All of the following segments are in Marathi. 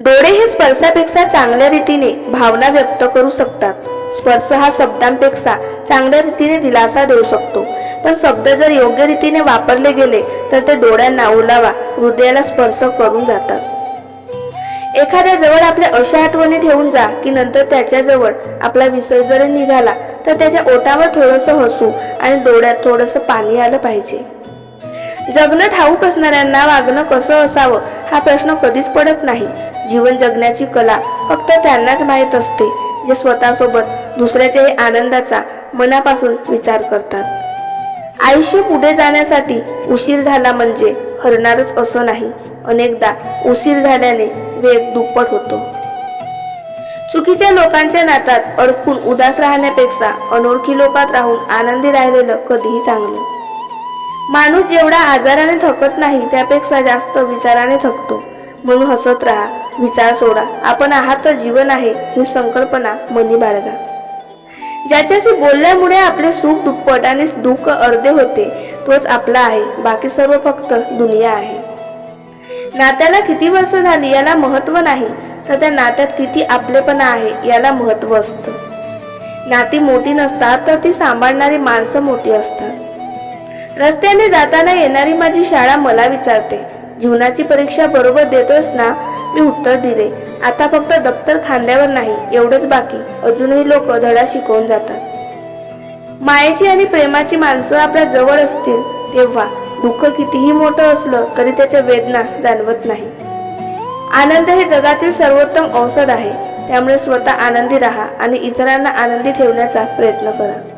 डोळे हे स्पर्शापेक्षा चांगल्या रीतीने भावना व्यक्त करू शकतात. स्पर्श हा शब्दांपेक्षा चांगल्या रीतीने दिलासा देऊ शकतो. पण शब्द जर योग्य रीतीने वापरले गेले तर ते डोळ्यांना ओलावा हृदयाला स्पर्श करून जातात. एखाद्या जवळ आपल्या अशा आठवणी ठेवून जा की नंतर त्याच्याजवळ आपला विषय जरी निघाला तर त्याच्या ओठावर थोडंसं हसू आणि डोळ्यात थोडंसं पाणी आलं पाहिजे. जगणं ठाऊक असणाऱ्यांना वागणं कसं असावं हा प्रश्न कधीच पडत नाही. जीवन जगण्याची कला फक्त त्यांनाच माहीत असते जे स्वतःसोबत दुसऱ्याच्याही आनंदाचा मनापासून विचार करतात. आयुष्य पुढे जाण्यासाठी उशीर झाला म्हणजे हरणारच असं नाही. अनेकदा उशीर झाल्याने वेग दुप्पट होतो. चुकीच्या लोकांच्या नातात अडकून उदास राहण्यापेक्षा अनोळखी लोकात राहून आनंदी राहिलेलं कधीही चांगलं. माणूस जेवढा आजाराने थकत नाही त्यापेक्षा जास्त विचाराने थकतो. म्हणून हसत राहा विचार सोडा. आपण आहात तर जीवन आहे ही संकल्पना मनी बाळगा. ज्याच्याशी बोलल्यामुळे आपले सुख दुप्पट आणि दुःख अर्धे होते तोच आपला आहे. बाकी सर्व फक्त दुनिया आहे. नात्याला किती वर्ष झाली याला महत्त्व नाही तर त्या नात्यात किती आपलेपणा आहे याला महत्त्व असतं. नाती मोठी नसतात तर ती सांभाळणारी माणसं मोठी असतात. रस्त्याने जाताना येणारी माझी शाळा मला विचारते. जीवनाची परीक्षा बरोबर देतोयस ना? मी उत्तर दिले. आता फक्त दप्तर खांद्यावर नाही एवढंच बाकी. अजूनही लोक धडा शिकवून जातात. मायेची आणि प्रेमाची माणसं आपल्या जवळ असतील तेव्हा दुःख कितीही मोठं असलं तरी त्याच्या वेदना जाणवत नाही. आनंद हे जगातील सर्वोत्तम औषध आहे. त्यामुळे स्वतः आनंदी राहा आणि इतरांना आनंदी ठेवण्याचा प्रयत्न करा.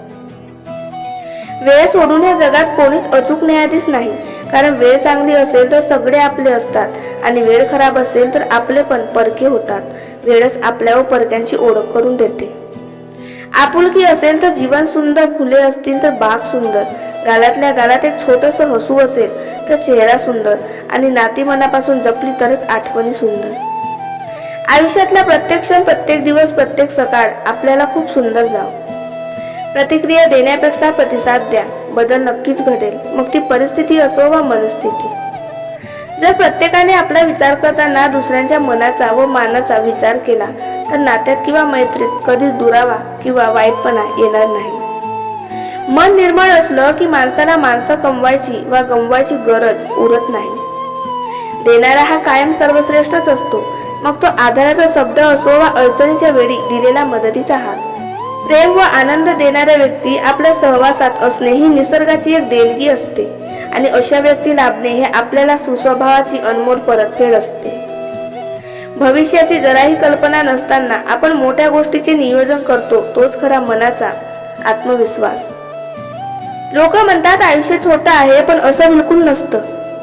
वेळ सोडून या जगात कोणीच अचूक न्यायाधीश नाही. कारण वेळ चांगली असेल तर सगळे आपले असतात आणि वेळ खराब असेल तर आपले पण परके होतात. वेळच आपल्या व परक्यांची ओळख करून देते. आपुलकी असेल तर जीवन सुंदर फुले असतील तर बाग सुंदर. गालातल्या गालात एक छोटस हसू असेल तर चेहरा सुंदर आणि नाती मनापासून जपली तरच आठवणी सुंदर. आयुष्यातला प्रत्येक क्षण प्रत्येक दिवस प्रत्येक सकाळ आपल्याला खूप सुंदर जावं. प्रतिक्रिया देण्यापेक्षा प्रतिसाद द्या. बदल नक्कीच घडेल. मग ती परिस्थिती असो वा मनस्थिती. जर प्रत्येकाने आपला विचार करताना दुसऱ्यांच्या मनाचा व मानाचा विचार केला तर नात्यात किंवा मैत्रीत कधीच दुरावा किंवा वाईटपणा येणार नाही. मन निर्मळ असलं की माणसाला माणसं कमवायची वा गमवायची गरज उरत नाही. देणारा हा कायम सर्वश्रेष्ठच असतो. मग तो आधाराचा शब्द असो वा अडचणीच्या वेळी दिलेला मदतीचा हात. प्रेम व आनंद देणाऱ्या व्यक्ती आपल्या सहवासात असणे ही निसर्गाची एक देणगी असते. आणि अशा व्यक्ती लाभणे हे आपल्याला सुस्वभावाची अनमोल परतफेड असते. भविष्याची जराही कल्पना नसताना आपण मोठ्या गोष्टीचे नियोजन करतो तोच खरा मनाचा आत्मविश्वास. लोक म्हणतात आयुष्य छोटं आहे पण असं बिलकुल नसतं.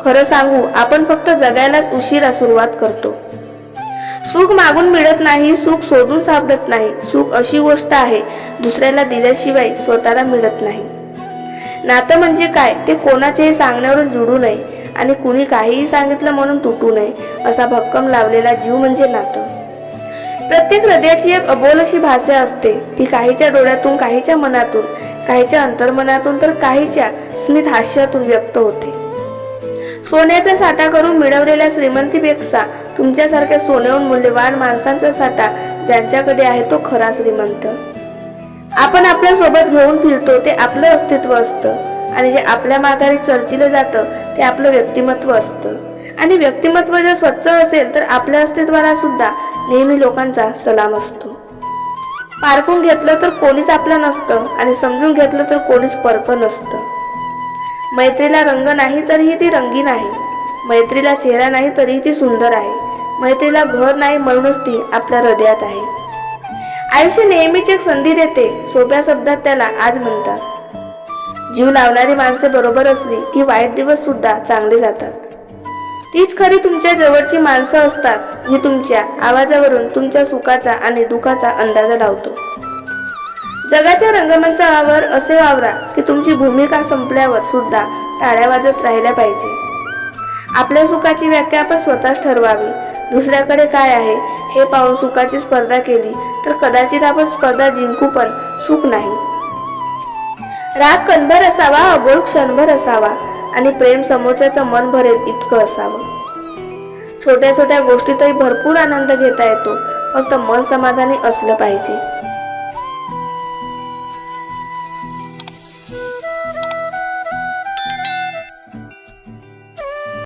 खरं सांगू आपण फक्त जगायलाच उशिरा सुरुवात करतो. सुख मागून मिळत नाही सुख शोधून सापडत नाही. सुख अशी गोष्ट आहे दुसऱ्याला दिल्याशिवाय स्वतःला मिळत नाही. नातं म्हणजे काय? ते कोणाचेही सांगण्यावरून जुडू नये आणि कुणी काहीही सांगितलं म्हणून तुटू नये असा भक्कम लावलेला जीव म्हणजे नातं. प्रत्येक हृदयाची एक अबोल अशी भाषा असते. ती काहीच्या डोळ्यातून काहीच्या मनातून काहीच्या अंतर्मनातून तर काहीच्या स्मित हास्यातून व्यक्त होते. सोन्याचा साठा करून मिळवलेल्या श्रीमंतीपेक्षा तुमच्यासारख्या सोन्याहून मूल्यवान माणसांचा साठा ज्यांच्याकडे आहे तो खरा श्रीमंत. आपण आपल्यासोबत घेऊन फिरतो ते आपलं अस्तित्व असतं. आणि जे आपल्या माघारी चर्चिलं जातं ते आपलं व्यक्तिमत्व असतं. आणि व्यक्तिमत्व जर स्वच्छ असेल तर आपल्या अस्तित्वाला सुद्धा नेहमी लोकांचा सलाम असतो. पारखून घेतलं तर कोणीच आपलं नसतं आणि समजून घेतलं तर कोणीच परक नसतं. मैत्रीला रंग नाही तरीही ती रंगीन आहे. मैत्रीला चेहरा नाही तरीही ती सुंदर आहे. मैत्रीला घर नाही म्हणूनच ती आपल्या हृदयात आहे. आयुष्य नेहमीच एक संधी देते सोप्या शब्दात त्याला आज म्हणतात. जीव लावणारी माणसे बरोबर असली की वाईट दिवस सुद्धा चांगले जातात. तीच खरी तुमच्या जवळची माणसं असतात जी तुमच्या आवाजावरून तुमच्या सुखाचा आणि दुखाचा अंदाज लावतो. जगाच्या रंगमंचावर असे वावरा की तुमची भूमिका संपल्यावर सुद्धा टाळ्या वाजत राहिल्या पाहिजे. आपल्या सुखाची व्याख्या आपण स्वतःच ठरवावी. दुसऱ्याकडे काय आहे? हे पाहून सुखाची स्पर्धा केली तर कदाचित आपण स्पर्धा जिंकू पण सुख नाही. राग कणभर असावा अबोल क्षणभर असावा आणि प्रेम समोरच्याचं मन भरेल इतकं असावं. छोट्या छोट्या गोष्टीतही भरपूर आनंद घेता येतो. फक्त मन समाधानी असलं पाहिजे.